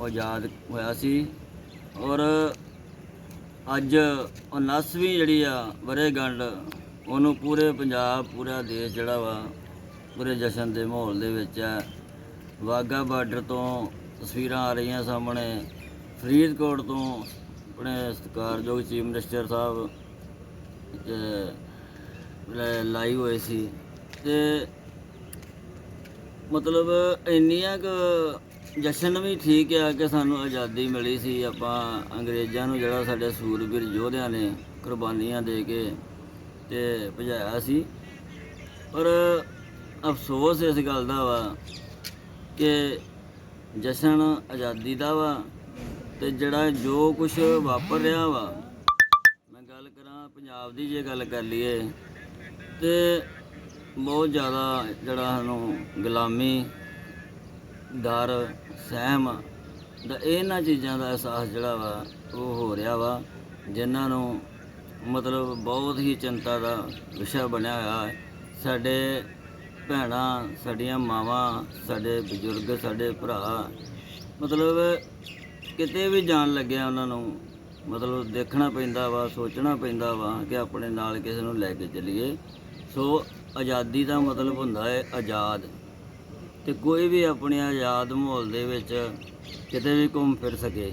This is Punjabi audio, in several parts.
ਉਹ ਆਜ਼ਾਦ ਹੋਇਆ ਸੀ। ਔਰ ਅੱਜ 79ਵੀਂ ਜਿਹੜੀ ਆ ਵਰੇਗੰਢ ਉਹਨੂੰ ਪੂਰੇ ਪੰਜਾਬ, ਪੂਰਾ ਦੇਸ਼ ਜਿਹੜਾ ਵਾ, ਪੂਰੇ ਜਸ਼ਨ ਦੇ ਮਾਹੌਲ ਦੇ ਵਿੱਚ ਆ। ਵਾਹਗਾ ਬਾਰਡਰ ਤੋਂ ਤਸਵੀਰਾਂ ਆ ਰਹੀਆਂ ਸਾਹਮਣੇ। ਫਰੀਦਕੋਟ ਤੋਂ ਆਪਣੇ ਸਤਿਕਾਰਯੋਗ ਚੀਫ ਮਿਨਿਸਟਰ ਸਾਹਿਬ ਲਾਈ ਹੋਏ ਸੀ। ਤੇ ਮਤਲਬ ਇੰਨੀਆਂ ਕੁ ਜਸ਼ਨ ਵੀ ਠੀਕ ਆ ਕਿ ਸਾਨੂੰ ਆਜ਼ਾਦੀ ਮਿਲੀ ਸੀ। ਆਪਾਂ ਅੰਗਰੇਜ਼ਾਂ ਨੂੰ ਜਿਹੜਾ ਸਾਡੇ ਸੂਰਬੀਰ ਯੋਧਿਆਂ ਨੇ ਕੁਰਬਾਨੀਆਂ ਦੇ ਕੇ ਤੇ ਭਜਾਇਆ ਸੀ। ਪਰ ਅਫਸੋਸ ਇਸ ਗੱਲ ਦਾ ਵਾ ਕਿ ਜਸ਼ਨ ਆਜ਼ਾਦੀ ਦਾ ਵਾ ਤੇ ਜਿਹੜਾ ਜੋ ਕੁਝ ਵਾਪਰ ਰਿਹਾ ਵਾ। ਮੈਂ ਗੱਲ ਕਰਾਂ ਪੰਜਾਬ ਦੀ ਜੇ ਗੱਲ ਕਰ ਲਈਏ ਤੇ ਬਹੁਤ ਜ਼ਿਆਦਾ ਜਿਹੜਾ ਸਾਨੂੰ ਗੁਲਾਮੀ ਡਰ, ਸਹਿਮ ਦਾ ਇਹਨਾਂ ਚੀਜ਼ਾਂ ਦਾ ਅਹਿਸਾਸ ਜਿਹੜਾ ਵਾ, ਉਹ ਹੋ ਰਿਹਾ ਵਾ, ਜਿਨ੍ਹਾਂ ਨੂੰ ਮਤਲਬ ਬਹੁਤ ਹੀ ਚਿੰਤਾ ਦਾ ਵਿਸ਼ਾ ਬਣਿਆ ਹੋਇਆ ਹੈ। ਸਾਡੇ ਭੈਣਾਂ, ਸਾਡੀਆਂ ਮਾਵਾਂ, ਸਾਡੇ ਬਜ਼ੁਰਗ, ਸਾਡੇ ਭਰਾ, ਮਤਲਬ ਕਿਤੇ ਵੀ ਜਾਣ ਲੱਗਿਆ ਉਹਨਾਂ ਨੂੰ, ਮਤਲਬ ਦੇਖਣਾ ਪੈਂਦਾ ਵਾ, ਸੋਚਣਾ ਪੈਂਦਾ ਵਾ ਕਿ ਆਪਣੇ ਨਾਲ ਕਿਸੇ ਨੂੰ ਲੈ ਕੇ ਚੱਲੀਏ। ਸੋ ਆਜ਼ਾਦੀ ਦਾ ਮਤਲਬ ਹੁੰਦਾ ਹੈ ਆਜ਼ਾਦ। ਤੇ ਕੋਈ ਵੀ ਆਪਣੇ ਆਜ਼ਾਦ ਮਾਹੌਲ ਦੇ ਵਿੱਚ ਕਿਤੇ ਵੀ ਘੁੰਮ ਫਿਰ ਸਕੇ।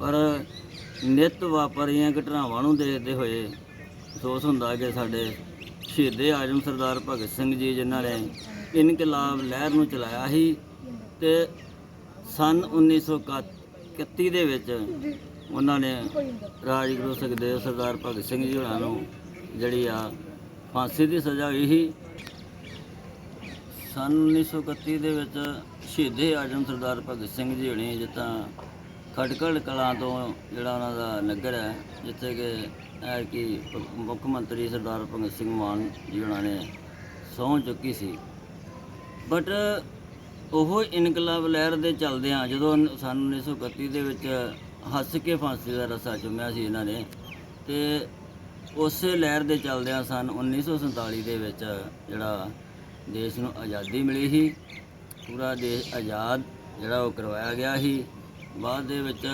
ਪਰ ਨਿਤ ਵਾਪਰੀਆਂ ਘਟਨਾਵਾਂ ਨੂੰ ਦੇਖਦੇ ਹੋਏ ਅਫਸੋਸ ਹੁੰਦਾ ਕਿ ਸਾਡੇ ਸ਼ਹੀਦੇ ਆਜਮ ਸਰਦਾਰ ਭਗਤ ਸਿੰਘ ਜੀ ਜਿਨ੍ਹਾਂ ਨੇ ਇਨਕਲਾਬ ਲਹਿਰ ਨੂੰ ਚਲਾਇਆ ਸੀ ਤੇ ਸਨ 1931 ਦੇ ਵਿੱਚ ਉਹਨਾਂ ਨੇ ਰਾਜਗੁਰੂ ਸੁਖਦੇਵ ਸਰਦਾਰ ਭਗਤ ਸਿੰਘ ਜੀ ਹੋਣਾ ਨੂੰ ਜਿਹੜੀ ਆ ਫਾਂਸੀ ਦੀ ਸਜ਼ਾ ਹੋਈ ਸੀ। ਸਨ 1931 ਦੇ ਵਿੱਚ ਸ਼ਹੀਦੇ ਆਜਮ ਸਰਦਾਰ ਭਗਤ ਸਿੰਘ ਜੀ ਹੋਣੀ ਜਿੱਦਾਂ ਖਟਕੜ ਕਲਾਂ ਤੋਂ ਜਿਹੜਾ ਉਹਨਾਂ ਦਾ ਨਗਰ ਹੈ, ਜਿੱਥੇ ਕਿ ਹੈ ਕਿ ਮੁੱਖ ਮੰਤਰੀ ਸਰਦਾਰ ਭਗਤ ਸਿੰਘ ਮਾਨ ਜੀ ਉਹਨਾਂ ਨੇ ਸਹੁੰ ਚੁੱਕੀ ਸੀ। ਬਟ ਉਹ ਇਨਕਲਾਬ ਲਹਿਰ ਦੇ ਚੱਲਦਿਆਂ ਜਦੋਂ ਸਨ 1931 ਦੇ ਵਿੱਚ ਹੱਸ ਕੇ ਫਾਂਸੀ ਦਾ ਰਸਾ ਚੁੰਮਿਆ ਸੀ ਇਹਨਾਂ ਨੇ ਤੇ ਉਸੇ ਲਹਿਰ ਦੇ ਚੱਲਦਿਆਂ ਸਨ 1947 ਦੇ ਵਿੱਚ ਜਿਹੜਾ ਦੇਸ਼ ਨੂੰ ਆਜ਼ਾਦੀ ਮਿਲੀ ਸੀ। ਪੂਰਾ ਦੇਸ਼ ਆਜ਼ਾਦ ਜਿਹੜਾ ਉਹ ਕਰਵਾਇਆ ਗਿਆ ਸੀ। ਬਾਅਦ ਦੇ ਵਿੱਚ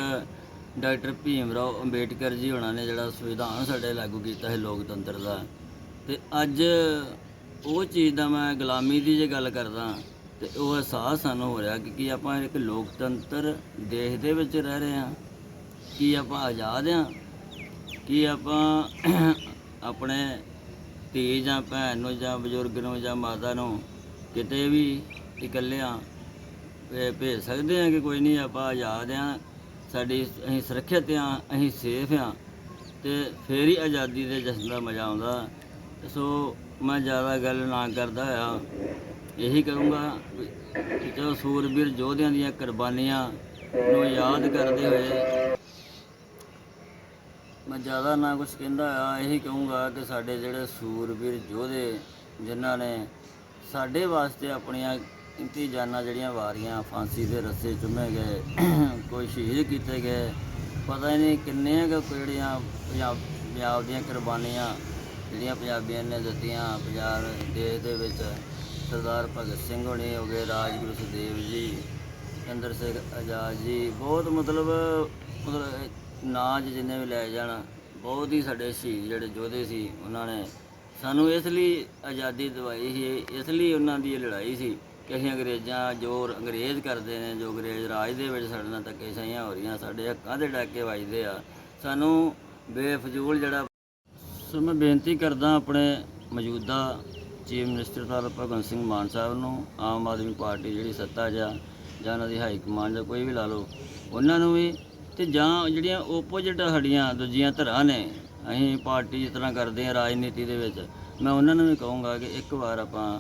ਡਾਕਟਰ ਭੀਮ ਰਾਓ ਅੰਬੇਡਕਰ ਜੀ ਉਹਨਾਂ ਨੇ ਜਿਹੜਾ ਸੰਵਿਧਾਨ ਸਾਡੇ ਲਾਗੂ ਕੀਤਾ ਹੈ ਲੋਕਤੰਤਰ ਦਾ। ਤੇ ਅੱਜ ਉਹ ਚੀਜ਼ ਦਾ ਮੈਂ ਗੁਲਾਮੀ ਦੀ ਜੇ ਗੱਲ ਕਰਦਾ, ਤੇ ਉਹ ਅਹਿਸਾਸ ਸਾਨੂੰ ਹੋ ਰਿਹਾ ਕਿ ਕੀ ਆਪਾਂ ਇੱਕ ਲੋਕਤੰਤਰ ਦੇਸ਼ ਦੇ ਵਿੱਚ ਰਹਿ ਰਹੇ ਹਾਂ? ਕੀ ਆਪਾਂ ਆਜ਼ਾਦ ਹਾਂ? ਕੀ ਆਪਾਂ ਆਪਣੇ ਧੀ ਜਾਂ ਭੈਣ ਨੂੰ ਜਾਂ ਬਜ਼ੁਰਗ ਨੂੰ ਜਾਂ ਮਾਤਾ ਨੂੰ ਕਿਤੇ ਵੀ ਇਕੱਲਿਆਂ ਭੇ- ਭੇਜ ਸਕਦੇ ਹਾਂ ਕਿ ਕੋਈ ਨਹੀਂ, ਆਪਾਂ ਆਜ਼ਾਦ ਹਾਂ, ਸਾਡੀ ਅਸੀਂ ਸੁਰੱਖਿਅਤ ਹਾਂ, ਅਸੀਂ ਸੇਫ ਹਾਂ ਤੇ ਫੇਰ ਹੀ ਆਜ਼ਾਦੀ ਦੇ ਜਸ਼ਨ ਦਾ ਮਜ਼ਾ ਆਉਂਦਾ। ਸੋ ਮੈਂ ਜ਼ਿਆਦਾ ਗੱਲ ਨਾ ਕਰਦਾ ਹੋਇਆ, ਇਹੀ ਕਰੂੰਗਾ ਕਿ ਚਲੋ ਸੂਰਬੀਰ ਯੋਧਿਆਂ ਦੀਆਂ ਕੁਰਬਾਨੀਆਂ ਨੂੰ ਯਾਦ ਕਰਦੇ ਹੋਏ ਮੈਂ ਜ਼ਿਆਦਾ ਨਾ ਕੁਝ ਕਹਿੰਦਾ ਆ ਇਹੀ ਕਹੂੰਗਾ ਕਿ ਸਾਡੇ ਜਿਹੜੇ ਸੂਰਬੀਰ ਯੋਧੇ ਜਿਨ੍ਹਾਂ ਨੇ ਸਾਡੇ ਵਾਸਤੇ ਆਪਣੀਆਂ ਕੀਮਤੀ ਜਾਨਾਂ ਜਿਹੜੀਆਂ ਵਾਰੀਆਂ ਫਾਂਸੀ ਦੇ ਰੱਸੇ ਚੁੰਮੇ ਗਏ, ਕੋਈ ਸ਼ਹੀਦ ਕੀਤੇ ਗਏ, ਪਤਾ ਹੀ ਨਹੀਂ ਕਿੰਨੇ ਕੁ ਜਿਹੜੀਆਂ ਪੰਜਾਬ ਪੰਜਾਬ ਦੀਆਂ ਕੁਰਬਾਨੀਆਂ ਜਿਹੜੀਆਂ ਪੰਜਾਬੀਆਂ ਨੇ ਦਿੱਤੀਆਂ, ਪੰਜਾਬ ਦੇਸ਼ ਦੇ ਵਿੱਚ ਸਰਦਾਰ ਭਗਤ ਸਿੰਘ ਹੋਣੀ ਹੋ ਗਏ, ਰਾਜਗੁਰੂ ਸੁਖਦੇਵ ਜੀ ਚੰਦਰ ਸਿੰਘ ਆਜ਼ਾਦ ਜੀ, ਬਹੁਤ ਮਤਲਬ ਮਤਲਬ ਨਾਜ ਜਿੰਨੇ ਵੀ ਲੈ ਜਾਣ, ਬਹੁਤ ਹੀ ਸਾਡੇ ਸ਼ਹੀਦ ਜਿਹੜੇ ਯੋਧੇ ਸੀ, ਉਹਨਾਂ ਨੇ ਸਾਨੂੰ ਇਸ ਲਈ ਆਜ਼ਾਦੀ ਦਿਵਾਈ ਸੀ, ਇਸ ਲਈ ਉਹਨਾਂ ਦੀ ਇਹ ਲੜਾਈ ਸੀ ਕਿ ਅਸੀਂ ਅੰਗਰੇਜ਼ਾਂ ਜੋ ਅੰਗਰੇਜ਼ ਕਰਦੇ ਨੇ, ਜੋ ਅੰਗਰੇਜ਼ ਰਾਜ ਦੇ ਵਿੱਚ ਸਾਡੇ ਨਾਲ ਧੱਕੇ ਸਹੀਆਂ ਹੋ ਰਹੀਆਂ, ਸਾਡੇ ਹੱਕਾਂ ਦੇ ਡਾਕੇ ਵੱਜਦੇ ਆ। ਸਾਨੂੰ ਬੇਫਜ਼ੂਲ ਜਿਹੜਾ ਸੋ ਮੈਂ ਬੇਨਤੀ ਕਰਦਾ ਆਪਣੇ ਮੌਜੂਦਾ ਚੀਫ ਮਿਨਿਸਟਰ ਸਾਹਿਬ ਭਗਵੰਤ ਸਿੰਘ ਮਾਨ ਸਾਹਿਬ ਨੂੰ, ਆਮ ਆਦਮੀ ਪਾਰਟੀ ਜਿਹੜੀ ਸੱਤਾ 'ਚ ਜਾਂ ਉਹਨਾਂ ਦੀ ਹਾਈ ਕਮਾਂਡ ਜਾਂ ਕੋਈ ਵੀ ਲਾ ਲਓ, ਉਹਨਾਂ ਨੂੰ ਵੀ ਤੇ ਜਾਂ ਜਿਹੜੀਆਂ ਓਪੋਜਿਟ ਸਾਡੀਆਂ ਦੂਜੀਆਂ ਧਿਰਾਂ ਨੇ, ਅਸੀਂ ਪਾਰਟੀ ਜਿਸ ਤਰ੍ਹਾਂ ਕਰਦੇ ਆ ਰਾਜਨੀਤੀ ਦੇ ਵਿੱਚ, ਮੈਂ ਉਹਨਾਂ ਨੂੰ ਵੀ ਕਹੂੰਗਾ ਕਿ ਇੱਕ ਵਾਰ ਆਪਾਂ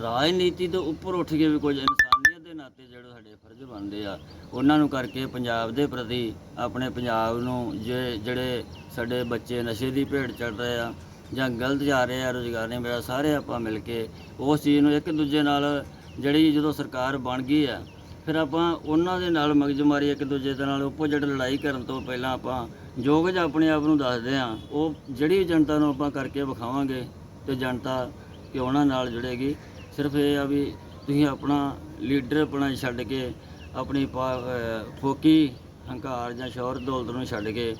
ਰਾਜਨੀਤੀ ਤੋਂ ਉੱਪਰ ਉੱਠ ਕੇ ਵੀ ਕੁਝ ਇਨਸਾਨੀਅਤ ਦੇ ਨਾਤੇ ਜਿਹੜੇ ਸਾਡੇ ਫਰਜ਼ ਬਣਦੇ ਆ, ਉਹਨਾਂ ਨੂੰ ਕਰਕੇ ਪੰਜਾਬ ਦੇ ਪ੍ਰਤੀ ਆਪਣੇ ਪੰਜਾਬ ਨੂੰ ਜੇ ਜਿਹੜੇ ਸਾਡੇ ਬੱਚੇ ਨਸ਼ੇ ਦੀ ਭੇਟ ਚੜ ਰਹੇ ਆ ਜਾਂ ਗਲਤ ਜਾ ਰਹੇ ਆ, ਰੁਜ਼ਗਾਰ ਨਹੀਂ ਮਿਲਿਆ ਸਾਰੇ ਆਪਾਂ ਮਿਲ ਕੇ ਉਸ ਚੀਜ਼ ਨੂੰ ਇੱਕ ਦੂਜੇ ਨਾਲ ਜਿਹੜੀ ਜਦੋਂ ਸਰਕਾਰ ਬਣ ਗਈ ਆ ਫਿਰ ਆਪਾਂ ਉਹਨਾਂ ਦੇ ਨਾਲ ਮਗਜਮਾਰੀ ਇੱਕ ਦੂਜੇ ਦੇ ਨਾਲ ਆਪੋਜੀਟ ਲੜਾਈ ਕਰਨ ਤੋਂ ਪਹਿਲਾਂ ਆਪਾਂ ਜੋ ਕੁਝ ਆਪਣੇ ਆਪ ਨੂੰ ਦੱਸਦੇ ਆ ਉਹ ਜਿਹੜੀ ਜਨਤਾ ਨੂੰ ਆਪਾਂ ਕਰਕੇ ਵਿਖਾਵਾਂਗੇ ਤੇ ਜਨਤਾ ਕਿ ਉਹਨਾਂ ਨਾਲ ਜੁੜੇਗੀ। ਸਿਰਫ ਇਹ ਆ ਵੀ ਤੁਸੀਂ ਆਪਣਾ ਲੀਡਰ ਆਪਣਾ ਛੱਡ ਕੇ ਆਪਣੀ ਪਾ- ਫੋਕੀ ਹੰਕਾਰ ਜਾਂ ਸ਼ੌਹਰਤ ਦੌਲਤ ਨੂੰ ਛੱਡ ਕੇ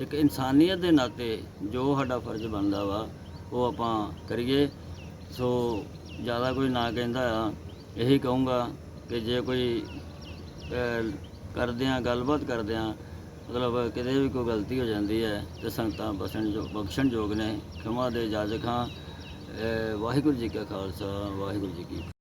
ਇੱਕ ਇਨਸਾਨੀਅਤ ਦੇ ਨਾਤੇ ਜੋ ਸਾਡਾ ਫਰਜ਼ ਬਣਦਾ ਵਾ, ਉਹ ਆਪਾਂ ਕਰੀਏ। ਸੋ ਜ਼ਿਆਦਾ ਕੋਈ ਨਾ ਕਹਿੰਦਾ ਆ ਇਹੀ ਕਹੂੰਗਾ ਕਿ ਜੇ ਕੋਈ ਅਹ, ਕਰਦਿਆਂ ਗੱਲਬਾਤ ਕਰਦਿਆਂ ਮਤਲਬ ਕਿਤੇ ਵੀ ਕੋਈ ਗਲਤੀ ਹੋ ਜਾਂਦੀ ਹੈ ਤੇ ਸੰਗਤਾਂ ਬਖਸ਼ਣ ਜੋ ਬਖਸ਼ਣ ਯੋਗ ਨੇ। ਖਿਮਾ ਦੇ ਇਜਾਜ਼ਤ ਖਾਂ ਵਾਹਿਗੁਰੂ ਜੀ ਕਾ ਖਾਲਸਾ ਵਾਹਿਗੁਰੂ ਜੀ ਕੀ